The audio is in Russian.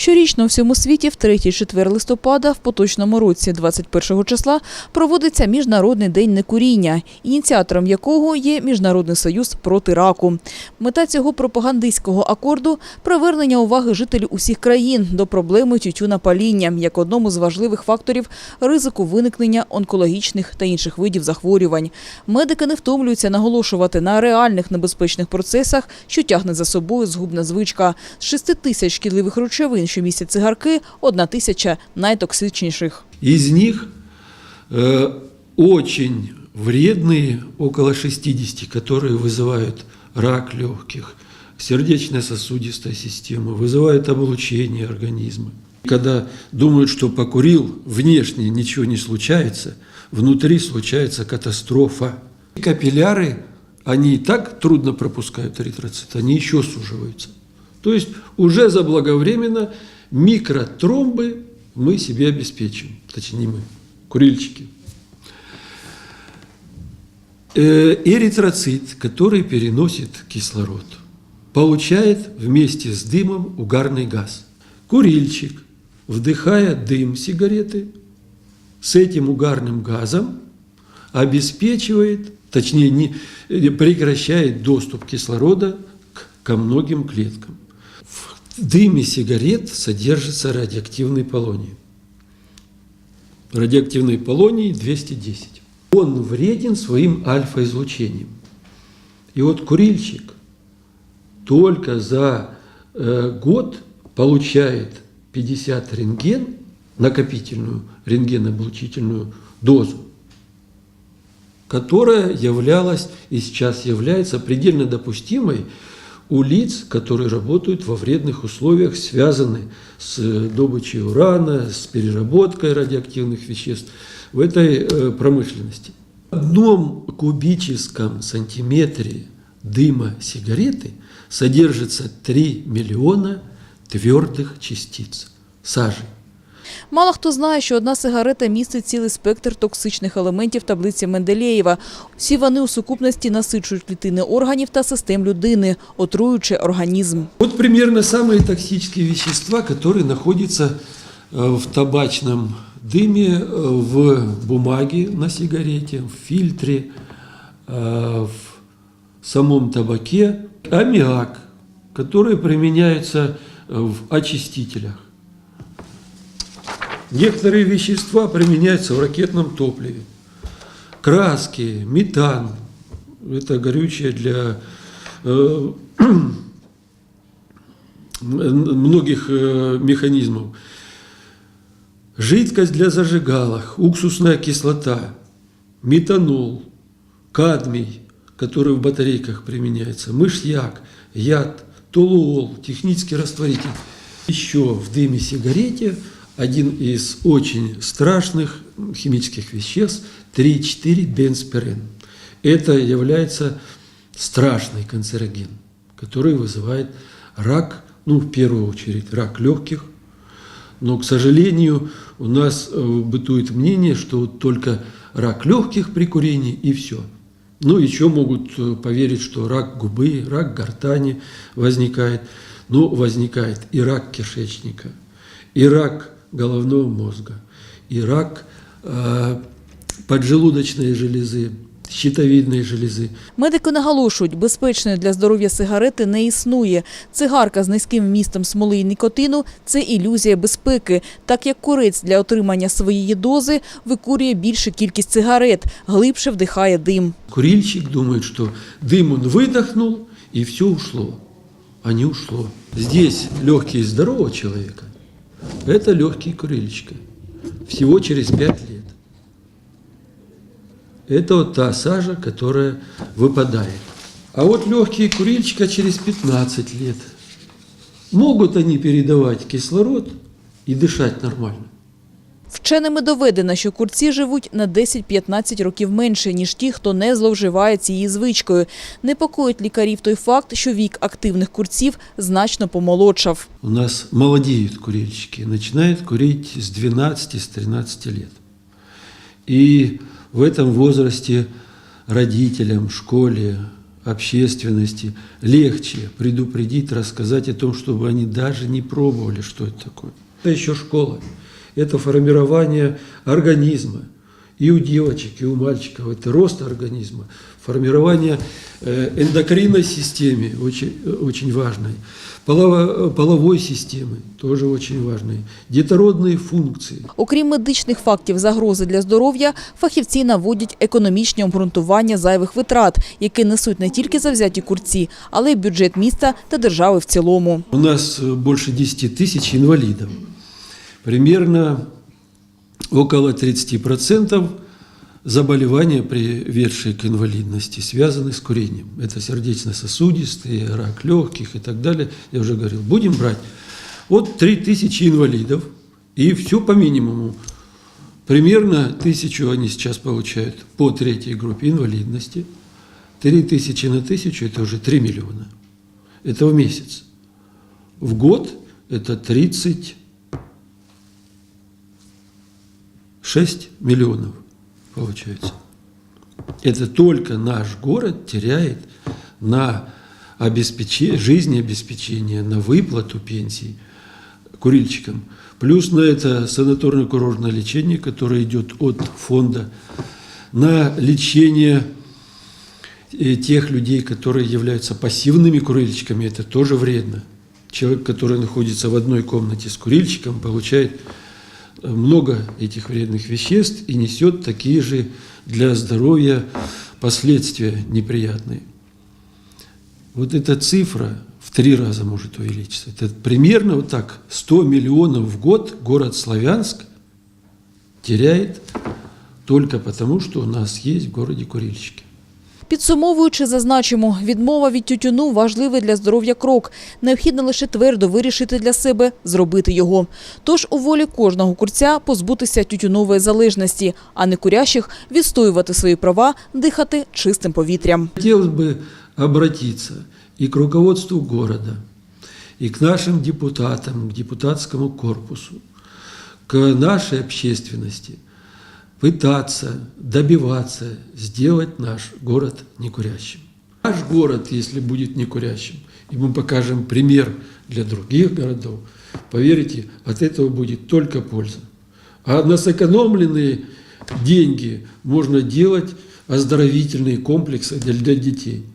Щорічно у всьому світі в 3-4 листопада в поточному році, 21 числа, проводиться Міжнародний день некуріння, ініціатором якого є Міжнародний союз проти раку. Мета цього пропагандистського акорду – привернення уваги жителів усіх країн до проблеми тютюнопаління як одному з важливих факторів ризику виникнення онкологічних та інших видів захворювань. Медики не втомлюються наголошувати на реальних небезпечних процесах, що тягне за собою згубна звичка. З 6 тисяч шкідливих речовин, що містять цигарки, одна тисяча найтоксичніших. Из них э, очень вредные, около 60, которые вызывают рак легких, сердечно-сосудистой системы, вызывают облучение организма. Когда думают, что покурил, внешне ничего не случается, внутри случается катастрофа. Капилляры, они и так трудно пропускают эритроцит, они еще суживаются. То есть уже заблаговременно микротромбы мы себе обеспечим. Точнее, не мы, курильщики. Э, Эритроцит, который переносит кислород, получает вместе с дымом угарный газ. Курильщик, вдыхая дым сигареты, с этим угарным газом обеспечивает, точнее, не, прекращает доступ кислорода ко многим клеткам. Дыме сигарет содержится радиоактивный полоний. Радиоактивный полоний 210. Он вреден своим альфа-излучением. И вот курильщик только за э, год получает 50 рентген, накопительную рентгеноблучительную дозу, которая являлась и сейчас является предельно допустимой у лиц, которые работают во вредных условиях, связаны с э, добычей урана, с переработкой радиоактивных веществ в этой э, промышленности. В одном кубическом сантиметре дыма сигареты содержится 3 миллиона твердых частиц сажи. Мало хто знає, що одна сигарета містить цілий спектр токсичних елементів таблиці Менделєєва. Всі вони у сукупності насичують клітини органів та систем людини, отруючи організм. Вот примерно самые токсические вещества, которые находятся э, в табачном дыме, э, в бумаге на сигарете, в фильтре, э, в самом табаке. Аммиак, который применяется э, в очистителях. Некоторые вещества применяются в ракетном топливе. Краски, метан, это горючее для э, многих э, механизмов. Жидкость для зажигалок, уксусная кислота, метанол, кадмий, который в батарейках применяется, мышьяк, яд, толуол, технический растворитель. Еще в дыме сигарете один из очень страшных химических веществ 3,4 бензпирен. Это является страшный канцероген, который вызывает рак, ну, в первую очередь, рак легких. Но, к сожалению, у нас э, бытует мнение, что только рак легких при курении и все. Ну, еще могут э, поверить, что рак губы, рак гортани возникает. Но возникает и рак кишечника, и рак головного мозга, и рак э, поджелудочной железы, щитовидной железы. Медики наголошують, безпечної для здоров'я сигарети не існує. Цигарка з низьким вмістом смоли і нікотину – це ілюзія безпеки, так як курець для отримання своєї дози викурює більшу кількість цигарет, глибше вдихає дим. Курильщик думает, что дым он выдохнул, и все ушло. А не ушло. Здесь легкие здорового человека, Это легкие курильщика. Всего через 5 лет. Это вот та сажа, которая выпадает. А вот легкие курильщика через 15 лет. Могут они передавать кислород и дышать нормально. Вченими доведено, що курці живуть на 10-15 років менше, ніж ті, хто не зловживає цією звичкою. Непокоїть лікарів той факт, що вік активних курців значно помолодшав. У нас молодеют курильщики, начинают курить с 12, с 13 лет. И в этом возрасте родителям, школе, общественности легче предупредить, рассказать о том, чтобы они даже не пробовали, что это такое. Это еще школа. Это формирование организма. И у девочек, и у мальчиков. Это рост организма. Формирование э, эндокринной системы очень, э, очень важной. Полово- половой системы тоже очень важной. Детородные функции. Окрім медичних фактів загрози для здоров'я, фахівці наводять економічні обґрунтування зайвих витрат, які несуть не тільки завзяті курці, але й бюджет міста та держави в цілому. У нас э, больше 10 тысяч инвалидов. Примерно около 30% заболевания, приведшие к инвалидности, связаны с курением. Это сердечно-сосудистые, рак легких и так далее. Я уже говорил, будем брать. Вот 3000 инвалидов, и все по минимуму. Примерно тысячу они сейчас получают по третьей группе инвалидности. 3000 на тысячу – это уже 3 миллиона. Это в месяц. В год это 36 миллионов получается. Это только наш город теряет на обеспечение, жизнеобеспечение, на выплату пенсий курильщикам. Плюс на это санаторно-курортное лечение, которое идет от фонда, на лечение э, тех людей, которые являются пассивными курильщиками, это тоже вредно. Человек, который находится в одной комнате с курильщиком, получает много этих вредных веществ и несет такие же для здоровья последствия неприятные. Вот эта цифра в три раза может увеличиться. Это примерно вот так 100 миллионов в год город Славянск теряет только потому, что у нас есть в городе курильщики. Підсумовуючи, зазначимо, відмова від тютюну – важливий для здоров'я крок. Необхідно лише твердо вирішити для себе зробити його. Тож у волі кожного курця позбутися тютюнової залежності, а не курящих відстоювати свої права, дихати чистим повітрям. Хотелось бы обратиться и к руководству города, и к нашим депутатам, к депутатскому корпусу, к нашей общественности пытаться, добиваться сделать наш город некурящим. Наш город, если будет некурящим, и мы покажем пример для других городов, поверьте, от этого будет только польза. А на сэкономленные деньги можно делать оздоровительные комплексы для, для детей.